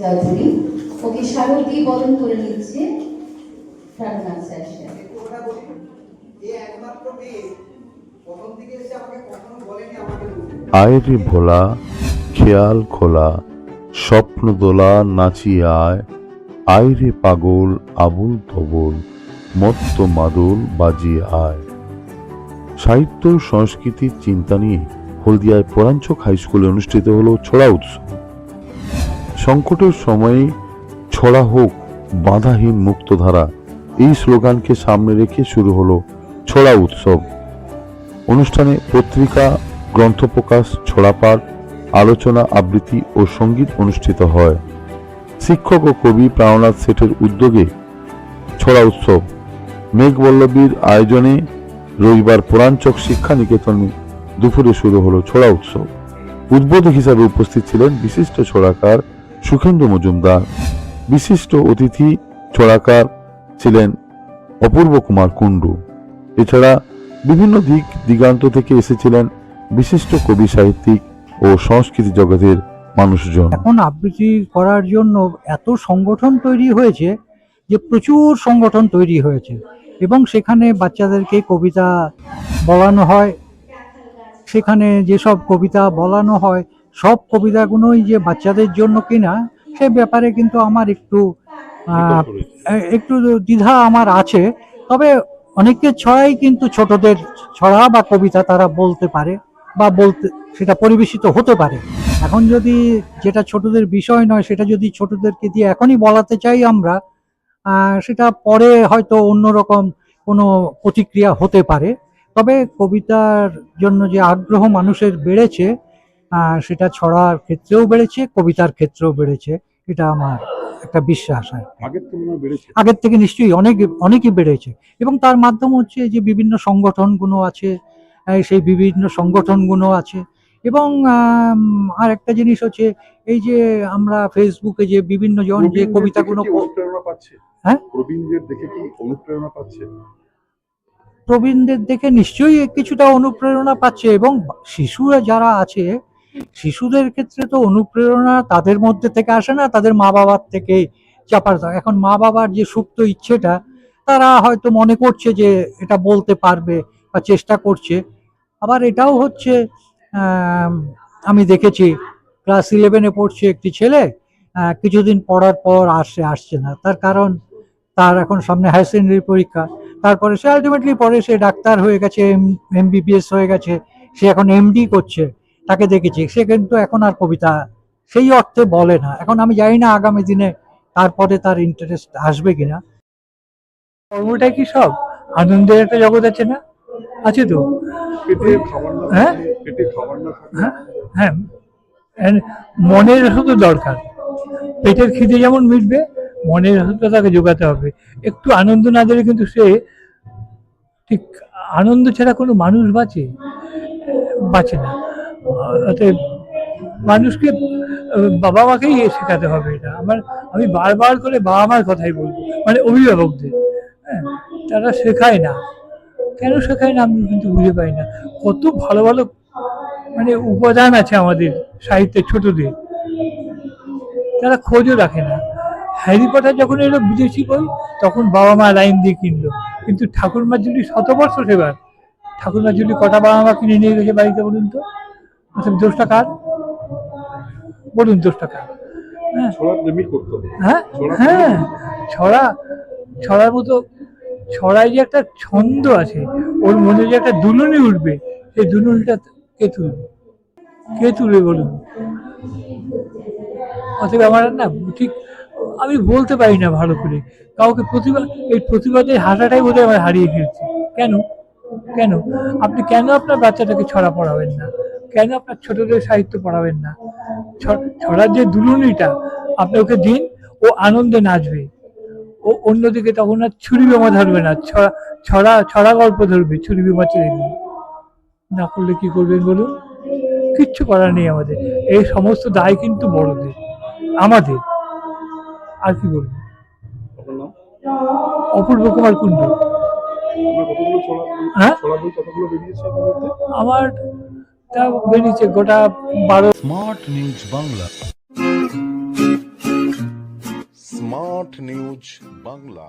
চৌধুরী ওকে দিয়ে বরণ করে নিচ্ছে প্রাণনাথ স্যার একটু কথা বলি এ একমাত্র মেয়ে। প্রথম দিকে এসে আমাকে কখনো বলেনি আমাকে বলতে। আয় রে ভোলা খেয়াল খোলা স্বপ্ন দোলা নাচিয়ে আয়। আয় রে পাগল আবুল তবল মত্ত মাদল বাজি আয়। সাহিত্য সংস্কৃতির চিন্তা নিয়ে হলদিয়ায় পরাঞ্চক হাই স্কুলে অনুষ্ঠিত হলো ছড়া উৎসব। সংকটের সময়ে ছড়া হোক বাধাহীন মুক্তধারা, এই স্লোগানকে সামনে রেখে শুরু হলো ছড়া উৎসব। অনুষ্ঠানে পত্রিকা, গ্রন্থ প্রকাশ ছড়াপাঠ আলোচনা, আবৃত্তি ও সংগীত অনুষ্ঠিত হয়। শিক্ষক ও কবি প্রাণনাথ শেঠের উদ্যোগে ছড়া উৎসব। মেঘবল্লবীর আয়োজনে রবিবার পুরাঞ্চক শিক্ষা নিকেতনে দুপুরে শুরু হলো ছড়া উৎসব। উদ্বোধক হিসাবে উপস্থিত ছিলেন বিশিষ্ট ছড়াকার সুখেন্দু মজুমদার, বিশিষ্ট অতিথি ছড়াকার ছিলেন অপূর্ব কুমার কুণ্ডু। এছাড়া বিভিন্ন দিক দিগান্ত থেকে এসেছিলেন বিশিষ্ট কবি, সাহিত্যিক ও সংস্কৃতি জগতের মানুষজন। এখন আবৃত্তি করার জন্য এত সংগঠন তৈরি হয়েছে যে প্রচুর সংগঠন তৈরি হয়েছে এবং সেখানে বাচ্চাদেরকে কবিতা বলানো হয়, সেখানে যেসব কবিতা বলানো হয় সব কবিতাগুলোই যে বাচ্চাদের জন্য কিনা সে ব্যাপারে কিন্তু আমার একটু একটু দ্বিধা আমার আছে। তবে অনেকের ছড়াই কিন্তু ছোটদের ছড়া বা কবিতা তারা বলতে পারে বা বলতে সেটা পরিবেশিত হতে পারে। এখন যদি যেটা ছোটদের বিষয় নয় সেটা যদি ছোটদেরকে দিয়ে এখনই বলাতে চাই আমরা সেটা পরে হয়তো অন্যরকম কোনো প্রতিক্রিয়া হতে পারে। তবে কবিতার জন্য যে আগ্রহ মানুষের বেড়েছে সেটা ছড়ার ক্ষেত্রেও বেড়েছে কবিতার ক্ষেত্রেও বেড়েছে। এটা আমার একটা বিশ্বাস আর। আগের থেকে নিশ্চয়ই অনেক অনেকই বেড়েছে। এবং তার মাধ্যম হচ্ছে যে বিভিন্ন সংগঠনগুলো আছে সেই বিভিন্ন সংগঠনগুলো আছে। এবং আর একটা জিনিস হচ্ছে এই যে আমরা ফেসবুকে যে বিভিন্ন জন যে কবিতাগুলো হ্যাঁ? প্রবীণদের দেখে কি অনুপ্রেরণা পাচ্ছে? প্রবীণদের দেখে নিশ্চয়ই কিছুটা অনুপ্রেরণা পাচ্ছে। এবং শিশুরা যারা আছে শিশুদের ক্ষেত্রে তো অনুপ্রেরণা তাদের মধ্যে থেকে আসে না, তাদের মা বাবার থেকে। চাপার। এখন মা বাবার যে সুপ্ত ইচ্ছেটা, তারা হয়তো মনে করছে যে এটা বলতে পারবে বা চেষ্টা করছে। আবার এটাও হচ্ছে আমি দেখেছি ক্লাস ইলেভেনে পড়ছে একটি ছেলে কিছুদিন পড়ার পর আসছে আসছে না। তার কারণ, তার এখন সামনে হায়ার সেকেন্ডারি পরীক্ষা। তারপরে সে আলটিমেটলি পরে সে ডাক্তার হয়ে গেছে এম এমবিবিএস হয়ে গেছে, সে এখন এমডি করছে। তাকে দেখেছি। সে কিন্তু এখন আর কবিতা সেই অর্থে বলে না। এখন আমি জানি না আগামী দিনে তারপরে তার ইন্টারেস্ট আসবে কিনা। কর্মটা কি সব? আনন্দের একটা জগৎ আছে না? আছে তো। হ্যাঁ? হ্যাঁ? হ্যাঁ। মনের শুধু দরকার। পেটের খিদে যেমন মিটবে মনের ওষুধটা তাকে যোগাতে হবে। একটু আনন্দ না দিলে কিন্তু সে ঠিক আনন্দ ছাড়া কোনো মানুষ বাঁচে বাঁচে না। অতএব মানুষকে বাবা মাকেই শেখাতে হবে এটা। আমার, আমি বারবার করে বাবা মার কথাই বলব মানে অভিভাবকদের হ্যাঁ তারা শেখায় না। কেন শেখায় না আমি কিন্তু বুঝে পাই না। কত ভালো ভালো মানে উপাদান আছে আমাদের সাহিত্যের ছোটদের। তারা খোঁজও রাখে না। হ্যারি পটার যখন এলো বিদেশি বই, তখন বাবা মা লাইন দিয়ে কিনলো। কিন্তু ঠাকুরমার জুলি শতবর্ষ সেবার। ঠাকুরমার জুলি কটা বাবা মা কিনে নিয়ে গেছে বাড়িতে বলুন তো? অতএব দোষটা কার? বলুন দোষটা কার। হ্যাঁ। হ্যাঁ ছড়া হ্যাঁ। ছড়া ছড়ার মতো ছড়ায় যে একটা ছন্দ আছে ওর মধ্যে যে একটা দুলুনি উঠবে সেই দুলুনিটা কে তুলবে? কে তুলবে বলুন? অতএব আমার না ঠিক আমি বলতে পারি না ভালো করে। কাউকে প্রতিভা এই প্রতিবাদের হাঁটাটাই বোধহয় আমার হারিয়ে ফেলছে কেন? কেন? আপনি কেন আপনার বাচ্চাটাকে ছড়া পড়াবেন না? কেন আপনার ছোটদের সাহিত্য পড়াবেন না? ছড়ার যে দুলুনিটা আপনি ওকে দিন ও আনন্দে নাচবে। ও অন্যদিকে তখন আর ছুরি বোমা ধরবে না ছড়া ছড়া গল্প ধরবে ছুরি বোমা ছেড়ে দিয়ে না করলে কি করবেন বলুন? কিচ্ছু করার নেই আমাদের। এই সমস্ত দায় কিন্তু বড়দের আমাদের। আর কি বলব? অপূর্ব কুমার কুণ্ডু। হ্যাঁ? আমার তা বেরিয়েছে গোটা বারো smart news Bangla smart news Bangla